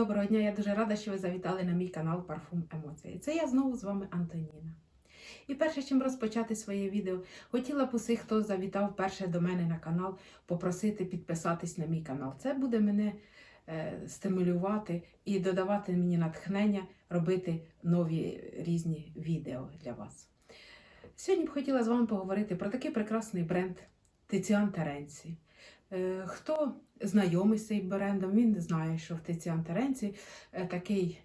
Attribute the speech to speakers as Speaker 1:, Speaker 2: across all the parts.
Speaker 1: Доброго дня, я дуже рада, що ви завітали на мій канал Парфум Емоції. Це я знову з вами Антоніна. І перше, чим розпочати своє відео, хотіла б усіх, хто завітав перше до мене на канал, попросити підписатись на мій канал. Це буде мене е, стимулювати і додавати мені натхнення робити нові різні відео для вас. Сьогодні б хотіла з вами поговорити про такий прекрасний бренд Тиціан Теренці. Е, Хто знайомий з цим брендом, він знає, що в Тиціан Теренці такий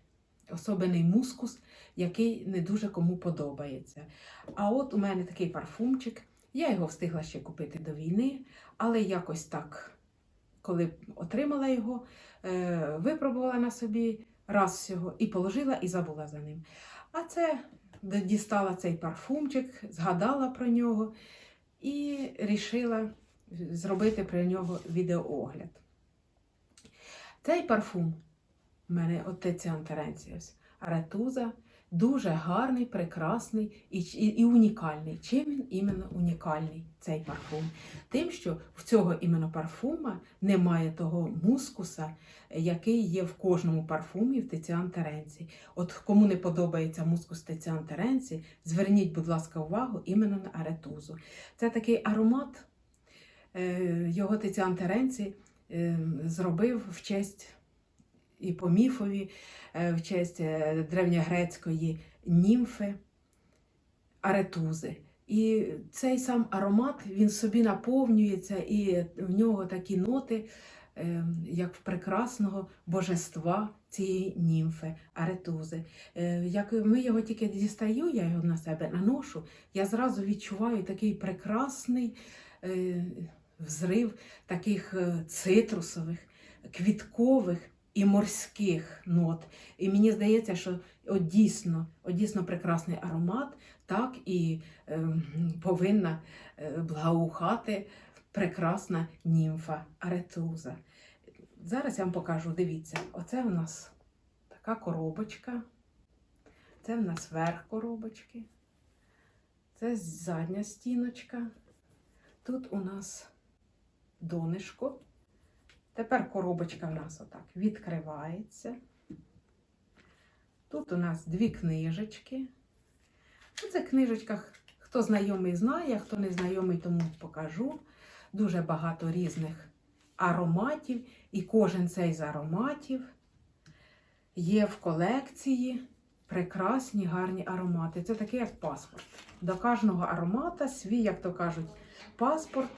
Speaker 1: особений мускус, який не дуже кому подобається. А от у мене такий парфумчик. Я його встигла ще купити до війни, але якось так, коли отримала його, е, випробувала на собі раз всього і положила і забула за ним. А це дістала цей парфумчик, згадала про нього і рішила зробити про нього відеоогляд. Цей парфум у мене отець Антеренціус Аретуза, дуже гарний, прекрасний і, і, і унікальний. Чим він іменно унікальний, цей парфум? Тим, що в цього іменно парфума немає того мускуса, який є в кожному парфумі в Тиціан Теренці. От кому не подобається мускус Тиціан Теренці, зверніть, будь ласка, увагу іменно на аретузу. Це такий аромат, його Тиціан Теренці е, зробив в честь і по міфові, е, в честь е, древньогрецької німфи аретузи. І цей сам аромат він собі наповнюється, і в нього такі ноти, е, як в прекрасного божества цієї німфи, аретузи. Е, Як ми його тільки дістаю, я його на себе наношу, я зразу відчуваю такий прекрасний е, взрив таких е, цитрусових, квіткових і морських нот. І мені здається, що от дійсно, от дійсно прекрасний аромат, так і е, повинна е, благоухати прекрасна німфа аретуза. Зараз я вам покажу, дивіться, оце у нас така коробочка, це в нас верх коробочки, це задня стіночка. Тут у нас донишко. Тепер коробочка в нас отак відкривається. Тут у нас дві книжечки. У цих книжечках, хто знайомий знає, хто не знайомий, тому покажу. Дуже багато різних ароматів, і кожен цей з ароматів є в колекції прекрасні гарні аромати. Це таке, як паспорт. До кожного аромата свій, як то кажуть, паспорт.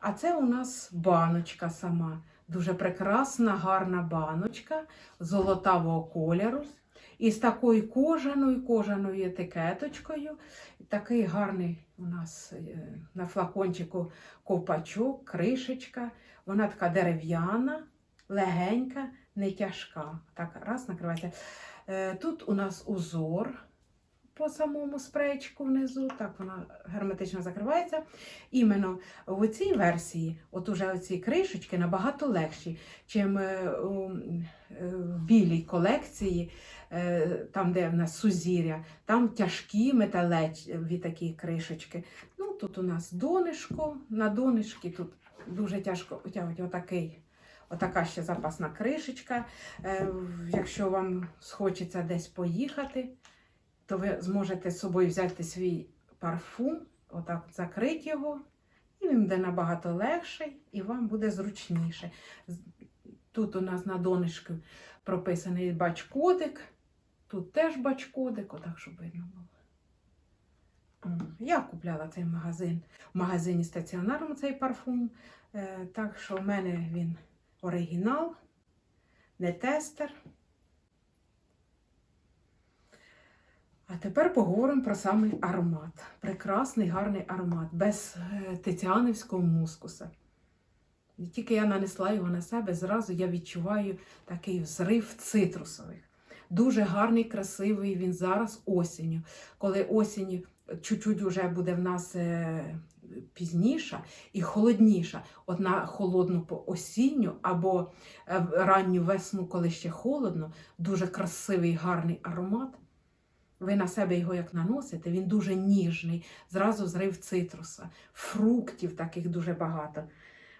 Speaker 1: А це у нас баночка сама. Дуже прекрасна, гарна баночка золотавого кольору. І з такою кожаною кожаною етикеточкою. Такий гарний у нас е, на флакончику ковпачок, кришечка. Вона така дерев'яна, легенька, не тяжка. Так, раз накривається. Е, Тут у нас узор по самому спрейчику внизу, так вона герметично закривається. Іменно в цій версії, от уже оці кришечки набагато легші, чим е, е, в білій колекції, е, там, де в нас сузір'я, там тяжкі металеві такі кришечки. Ну, тут у нас донишко, на донишки тут дуже тяжко витягувати отакий. Отака ще запасна кришечка. Якщо вам схочеться десь поїхати, то ви зможете з собою взяти свій парфум, отак закрити його, і він буде набагато легший, і вам буде зручніше. Тут у нас на донишку прописаний бачкодик, тут теж бачкодик, отак, щоб видно було. Я купляла цей магазин в магазині стаціонарному цей парфум. Е, Так що в мене він оригінал, не тестер. А тепер поговоримо про самий аромат. Прекрасний, гарний аромат, без е, тетіанівського мускуса. І тільки я нанесла його на себе, зразу я відчуваю такий взрив цитрусових. Дуже гарний, красивий він зараз осінню. Коли осінь чуть-чуть вже буде в нас е, пізніша і холодніша. От на холодну осінню або е, ранню весну, коли ще холодно, дуже красивий, гарний аромат. Ви на себе його як наносите, він дуже ніжний, зразу зрив цитруса, фруктів таких дуже багато.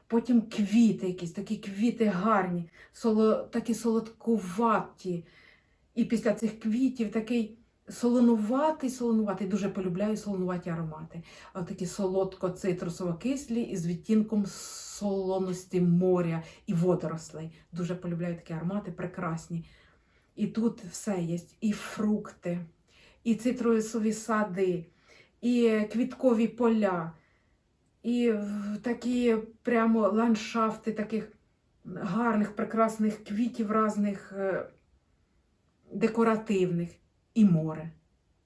Speaker 1: Потім квіти якісь, такі квіти гарні, соло, такі солодкуваті. І після цих квітів такий солонуватий, солонуватий. Дуже полюбляю солонуваті аромати. А такі солодко-цитрусово-кислі із відтінком солоності моря і водорослей. Дуже полюбляю такі аромати, прекрасні. І тут все є: і фрукти, і цитрусові сади, і квіткові поля, і такі прямо ландшафти таких гарних, прекрасних квітів різних е, декоративних, і море.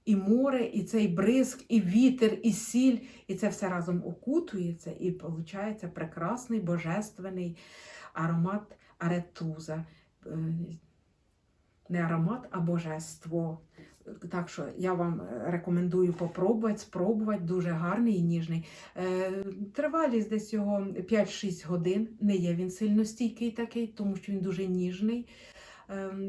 Speaker 1: І море, і цей бризк, і вітер, і сіль, і це все разом окутується, і виходить прекрасний божественний аромат аретуза. Е, Не аромат, а божество. Так що я вам рекомендую попробувати, спробувати. Дуже гарний і ніжний. Е, Тривалість десь його 5-6 годин. Не є він сильно стійкий такий, тому що він дуже ніжний.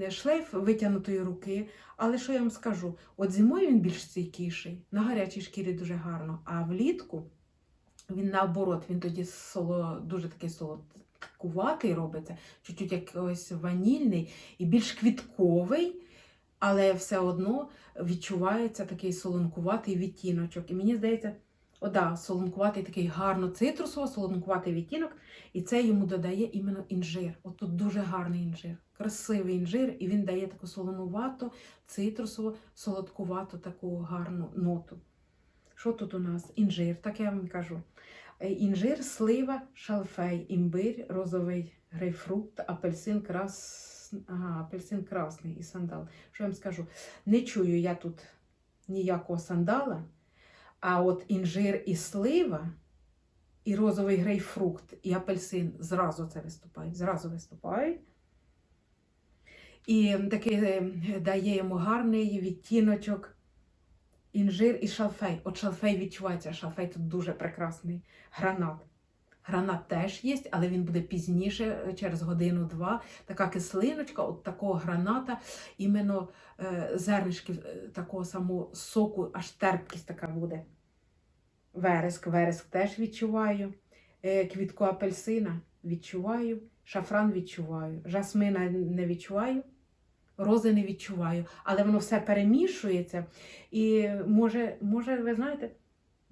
Speaker 1: Е, Шлейф витягнутої руки. Але що я вам скажу? От зимою він більш стійкіший, на гарячій шкірі дуже гарно, а влітку він наоборот, він тоді соло, дуже такий солодкуватий робиться, чуть-чуть якось ванільний і більш квітковий, але все одно відчувається такий солонкуватий відтіночок. І мені здається, о, солонкуватий такий гарно цитрусово, солонкуватий відтінок, і це йому додає іменно інжир. От тут дуже гарний інжир, красивий інжир, і він дає таку солонувату, цитрусово, солодкувату таку гарну ноту. Що тут у нас? Інжир, так я вам кажу. Е, Інжир, слива, шалфей, імбир, розовий грейпфрут, апельсин, крас... ага, апельсин красний і сандал. Що я вам скажу? Не чую я тут ніякого сандала, а от інжир і слива, і розовий грейпфрукт, і апельсин зразу це виступають. Зразу виступають. І такий е, дає йому гарний відтіночок. Інжир і шалфей. От шалфей відчувається, шалфей тут дуже прекрасний. Гранат. Гранат теж є, але він буде пізніше, е, через годину-два. Така кислиночка, от такого граната, іменно е, зернишків е, такого самого соку, аж терпкість така буде. Вереск, вереск теж відчуваю. Квітку апельсина відчуваю, шафран відчуваю, жасмина не відчуваю, рози не відчуваю, але воно все перемішується. І може, може, ви знаєте,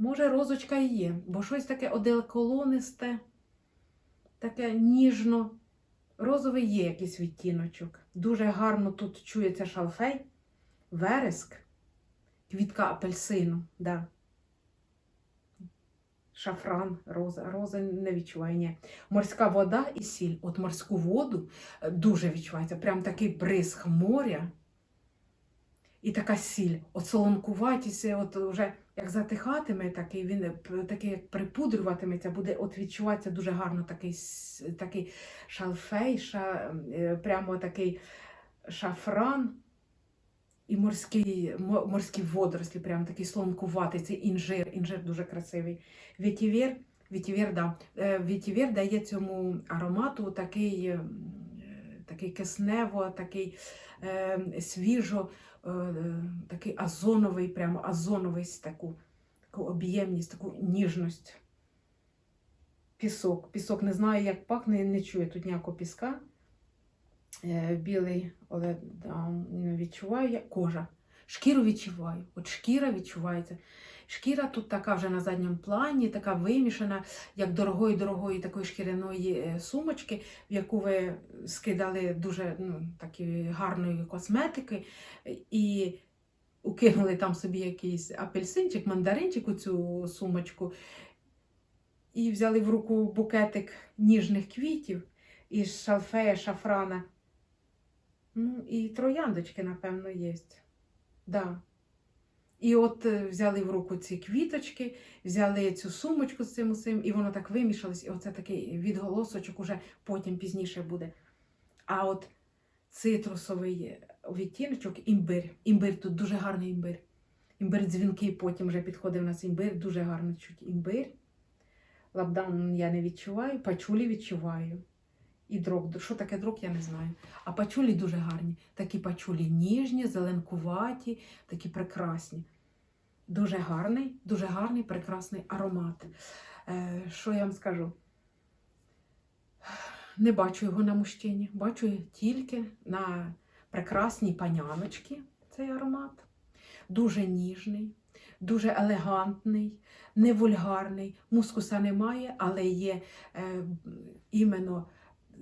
Speaker 1: може, розочка і є, бо щось таке одеколонисте, таке ніжно. Розовий є якийсь відтіночок. Дуже гарно тут чується шалфей, вереск, квітка апельсину. Да. Шафран, роза, роза не відчуває. Ні. Морська вода і сіль. От морську воду е, дуже відчувається. Прям такий бризг моря. І така сіль, от солонкуватість, от вже як затихатиме, такий він такий як припудрюватиметься, буде от відчуватися дуже гарно такий, такий шалфей, ша, е, прямо такий шафран і морський, морські водорослі, прямо такий солонкуватий, цей інжир. Інжир дуже красивий. Вітівер, вітівер, да. Е, вітівер дає цьому аромату такий, е, такий киснево, такий е, свіжо, такий озоновий, прямо озоновий, таку, таку об'ємність, таку ніжність. Пісок. Пісок не знаю, як пахне, не чую тут ніякого піска. Е, білий, але да, відчуваю як кожа. Шкіру відчуваю. От шкіра відчувається. Шкіра тут така вже на задньому плані, така вимішана, як дорогої дорогої такої шкіряної е, сумочки, в яку ви скидали дуже ну, такі гарної косметики і укинули там собі якийсь апельсинчик, мандаринчик у цю сумочку, і взяли в руку букетик ніжних квітів із шалфея, шафрана. Ну, і трояндочки, напевно, є. Да. І от е, взяли в руку ці квіточки, взяли цю сумочку з цим усім, і воно так вимішалось, і оце такий відголосочок уже потім пізніше буде. А от цитрусовий відтіночок, імбир. Імбир тут дуже гарний імбир. Імбир дзвінкий, потім вже підходив у нас імбир, дуже гарно чуть імбир. Лабдан я не відчуваю, пачулі відчуваю. І дрок. Що таке дрок, я не знаю. А пачулі дуже гарні. Такі пачулі ніжні, зеленкуваті, такі прекрасні. Дуже гарний, дуже гарний, прекрасний аромат. Е, що я вам скажу? не бачу його на мужчині, бачу тільки на прекрасній паняночці цей аромат. Дуже ніжний, дуже елегантний, не вульгарний. Мускуса немає, але є е, іменно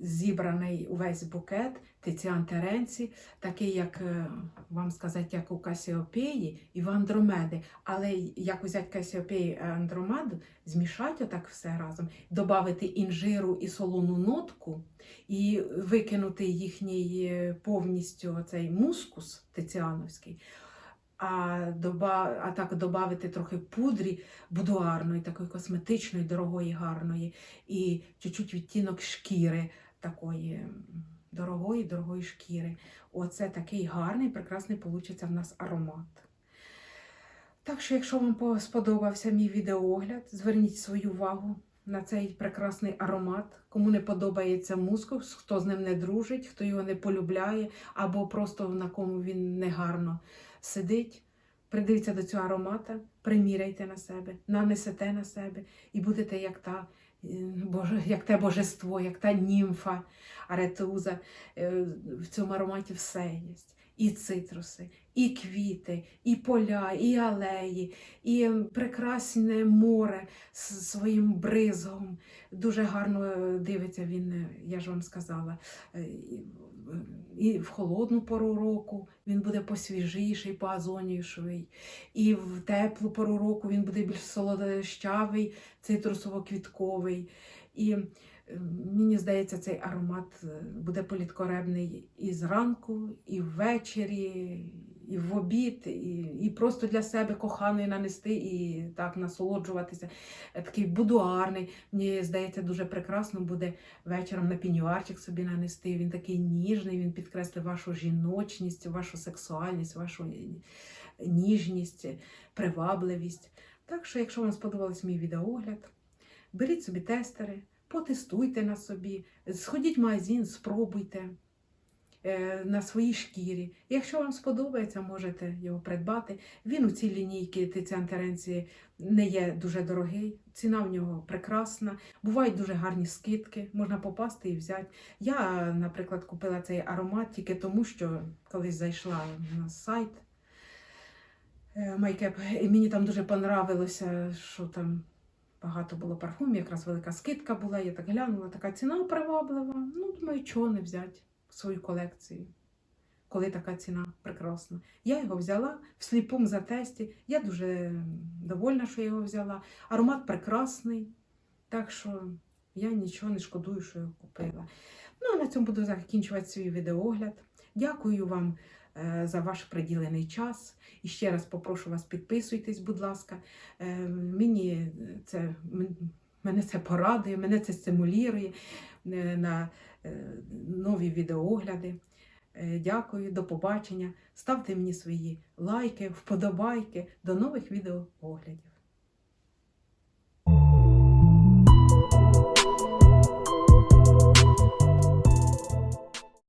Speaker 1: зібраний увесь букет Тиціан Теренці, такий, як е, вам сказати, як у Касіопеї і в Андромеди. Але як взяти Касіопеї і Андромеду, змішати отак все разом, додати інжиру і солону нотку, і викинути їхній е, повністю оцей мускус тиціановський. А, доба, а так додати трохи пудрі будуарної, такої косметичної, дорогої, гарної, і чуть-чуть відтінок шкіри такої дорогої, дорогої шкіри. Оце такий гарний, прекрасний получиться в нас аромат. Так що, якщо вам сподобався мій відеоогляд, зверніть свою увагу на цей прекрасний аромат. Кому не подобається мускус, хто з ним не дружить, хто його не полюбляє, або просто на кому він негарно сидить. Придивіться до цього аромата, приміряйте на себе, нанесете на себе і будете як та. Е, Боже, як те божество, як та німфа, аретуза. Е, В цьому ароматі все є. І цитруси, і квіти, і поля, і алеї, і прекрасне море з своїм бризгом. Дуже гарно е, дивиться він, е, я ж вам сказала. е, і- в холодну пору року він буде посвіжіший, поазоніший. І в теплу пору року він буде більш солодощавий, цитрусово-квітковий. І мені здається, цей аромат е, буде політкоребний і зранку, і ввечері, і в обід, і, і просто для себе коханий нанести і так насолоджуватися. Е, Такий будуарний. Мені здається, дуже прекрасно буде вечором на пінюарчик собі нанести. Він такий ніжний, він підкреслить вашу жіночність, вашу сексуальність, вашу ніжність, привабливість. Так що, якщо вам сподобався мій відеоогляд, беріть собі тестери, потестуйте на собі, сходіть в магазин, спробуйте е, на своїй шкірі. Якщо вам сподобається, можете його придбати. Він у цій лінійці Тиціан Теренції не є дуже дорогий, ціна в нього прекрасна. Бувають дуже гарні скидки, можна попасти і взяти. Я, наприклад, купила цей аромат тільки тому, що колись зайшла на сайт. Майкеп, і мені там дуже понравилося, що там багато було парфумів, якраз велика скидка була. Я так глянула, така ціна приваблива. Ну, думаю, чого не взяти в свою колекцію, коли така ціна прекрасна. Я його взяла в сліпому затесті. Я дуже довольна, що я його взяла. Аромат прекрасний, так що я нічого не шкодую, що його купила. Ну, а на цьому буду закінчувати свій відеогляд. Дякую вам за ваш приділений час. І ще раз попрошу вас підписуйтесь, будь ласка. Е, Мені це мене це порадує, мене це стимулює е, на е, нові відеогляди. Е, Дякую, до побачення. Ставте мені свої лайки, вподобайки. До нових відеооглядів.